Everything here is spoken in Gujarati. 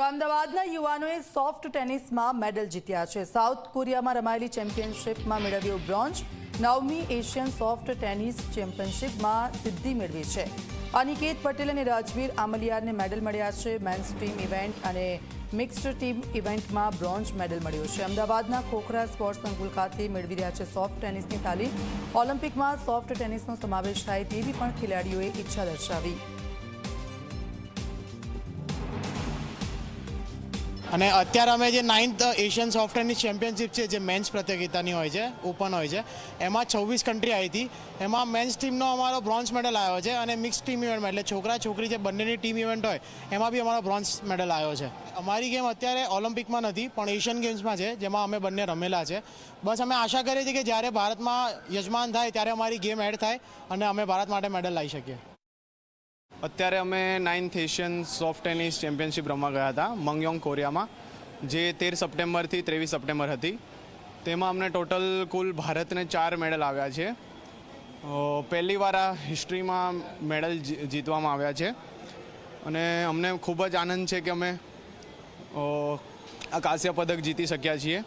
તો અમદાવાદના યુવાનોએ સોફ્ટ ટેનિસમાં મેડલ જીત્યા છે. સાઉથ કોરિયામાં રમાયેલી ચેમ્પિયનશિપમાં મેળવ્યો બ્રોન્ઝ. નવમી એશિયન સોફ્ટ ટેનિસ ચેમ્પિયનશિપમાં સિદ્ધિ મેળવી છે. અનિકેત પટેલ અને રાજવીર આમલિયારને મેડલ મળ્યા છે. મેન્સ ટીમ ઇવેન્ટ અને મિક્સ્ડ ટીમ ઇવેન્ટમાં બ્રોન્ઝ મેડલ મળ્યો છે. અમદાવાદના ખોખરા સ્પોર્ટ્સ સંકુલ ખાતે મેળવી રહ્યા છે સોફ્ટ ટેનિસની તાલીમ. ઓલિમ્પિકમાં સોફ્ટ ટેનિસનો સમાવેશ થાય તેવી પણ ખેલાડીઓએ ઈચ્છા દર્શાવી. અને અત્યારે અમે જે નાઇન્થ એશિયન સોફ્ટવેરની ચેમ્પિયનશિપ છે, જે મેન્સ પ્રતિયોગિતાની હોય છે ઓપન હોય છે, એમાં છવ્વીસ કન્ટ્રી આવી હતી. એમાં મેન્સ ટીમનો અમારો બ્રોન્ઝ મેડલ આવ્યો છે અને મિક્સ ટીમ ઇવેન્ટમાં એટલે છોકરા છોકરી જે બંનેની ટીમ ઇવેન્ટ હોય, એમાં બી અમારો બ્રોન્ઝ મેડલ આવ્યો છે. અમારી ગેમ અત્યારે ઓલિમ્પિકમાં નથી, પણ એશિયન ગેમ્સમાં છે, જેમાં અમે બંને રમેલા છે. બસ અમે આશા કરીએ છીએ કે જ્યારે ભારતમાં યજમાન થાય, ત્યારે અમારી ગેમ એડ થાય અને અમે ભારત માટે મેડલ લાવી શકીએ. અત્યારે અમે ninth Asian soft tennis championship રમવા ગયા હતા મંગયોંગ કોરિયામાં જે તેર સપ્ટેમ્બરથી ત્રેવીસ સપ્ટેમ્બર હતી. તેમાં અમને ટોટલ કુલ ભારતને ચાર મેડલ આવ્યા છે. પહેલી વાર આ હિસ્ટ્રીમાં મેડલ જીતવામાં આવ્યા છે. અને અમને ખૂબ જ આનંદ છે કે અમે આ કાંસ્ય પદક જીતી શક્યા છીએ.